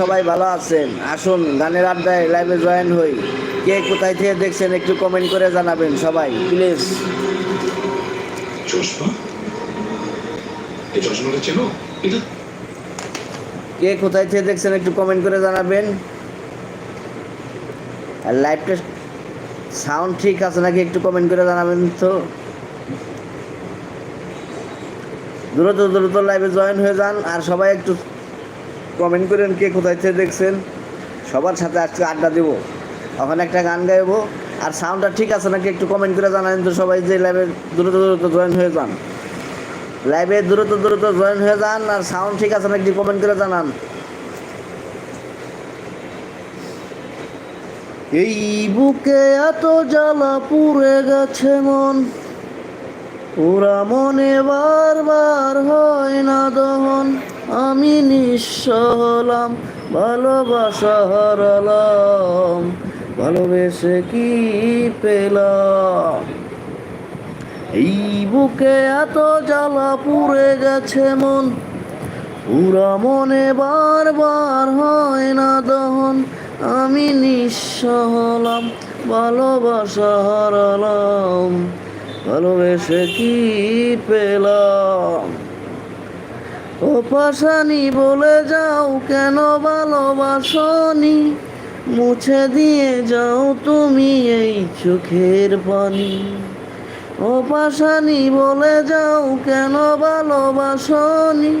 সবাই ভালো আছেন? আসুন গানের আড্ডায় লাইভে জয়েন হই। কে কোথায় থেকে দেখছেন একটু কমেন্ট করে জানাবেন সবাই প্লিজ কে কোথায় থেকে দেখছেন একটু কমেন্ট করে জানাবেন। আর লাইভটা সাউন্ড ঠিক আছে নাকি একটু কমেন্ট করে জানাবেন তো? দ্রুত দ্রুত লাইভে জয়েন হয়ে যান আর সবাই একটু কমেন্ট করেন কে কোথায় থেকে দেখছেন। সবার সাথে আজকে আড্ডা দেব। ওখানে একটা গান গাইবো। আর সাউন্ডটা ঠিক আছে নাকি একটু কমেন্ট করে জানাবেন তো সবাই যে লাইভে দ্রুত দ্রুত জয়েন হয়ে যান। লাইভে দ্রুত দ্রুত জয়েন হয়ে যান আর সাউন্ড ঠিক আছে নাকি কমেন্ট করে জানান। এই বুকে এত জ্বালা পুড়ে গেছে মন। পুরা মনে বারবার হয় না দহন। আমি নিঃস্ব হলাম, ভালোবাসা হারালাম, ভালোবেসে কি পেলাম? এই বুকে এত জ্বালা পুড়ে গেছে মন, পুরা মনে বারবার হয় না দহন। আমি নিঃস্ব হলাম, ভালোবাসা হারালাম, ভালোবেসে কি পেলাম? ও পাশানি, বলে যাও কেন ভালোবাসনি? মুছে দিয়ে যাও তুমি এই চোখের পানি। ও পাশানি, বলে যাও কেন ভালোবাসনি?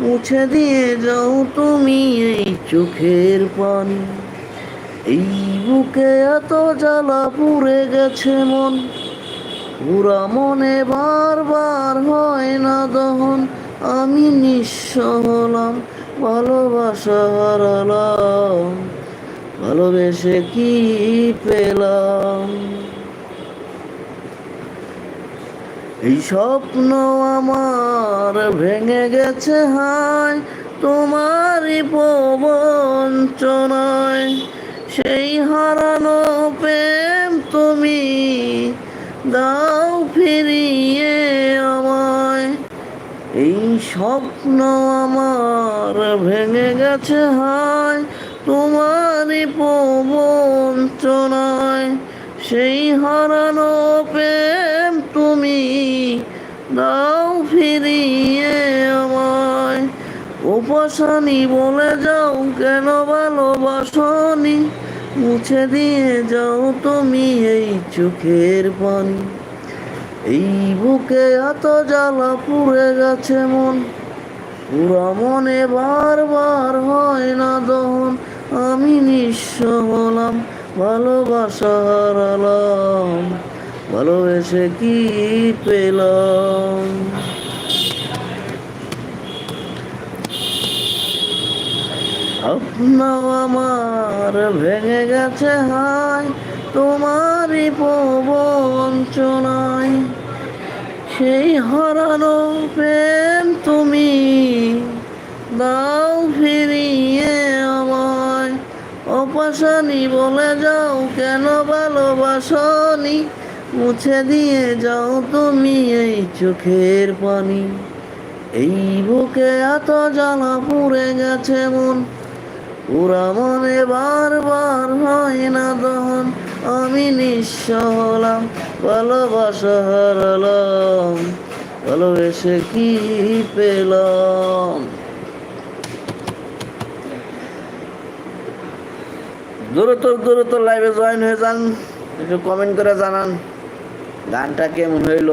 মুছে দিয়ে যাও তুমি এই চোখের পানি। এই বুকে এত জ্বালা পুড়ে গেছে মন। পুরা মনে বারবার হয় না দহন। আমি নিঃস্ব হলাম ভালোবাসা হারালাম, ভালোবেসে কি পেলাম? এই স্বপ্ন আমার ভেঙে গেছে হায়, তোমারই প্রবঞ্চনায়। সেই হারানো প্রেম তুমি দাও ফিরিয়ে আমায় এই স্বপ্ন আমার ভেঙে গেছে, হায়, তোমারই প্রবঞ্চনায়। সেই হারানো প্রেম তুমি দাও ফিরিয়ে আমায়। উপাসনী বলে যাও কেন ভালোবাসনি? মুছে দিয়ে যাও তুমি এই চোখের পানি। এই বুকে এত জ্বালা পুড়ে গেছে মন। পুরা মনে বারবার হয় না দহন। আমি নিঃস্ব হলাম, ভালোবাসা হারালাম, ভালোবেসে কি পেলাম? স্বপ্ন আমার ভেঙে গেছে হায়, তোমারই প্রবঞ্চনায়। সেই হারানো প্রেম তুমি দাও ফিরিয়ে আমায়। অপাশানি বলে যাও কেন ভালোবাসনি? মুছে দিয়ে যাও তুমি এই চোখের পানি। এই বুকে এত জ্বালা পুড়ে গেছে মন। পুরা মনে বারবার হয় না দহন। আমি নিঃস্ব হলাম। ভালোবাসা হারালাম, ভালোবেসে কি পেলাম? দ্রুত দ্রুত লাইভে জয়েন হয়ে যান, একটু কমেন্ট করে জানান, গানটা কেমন হইল?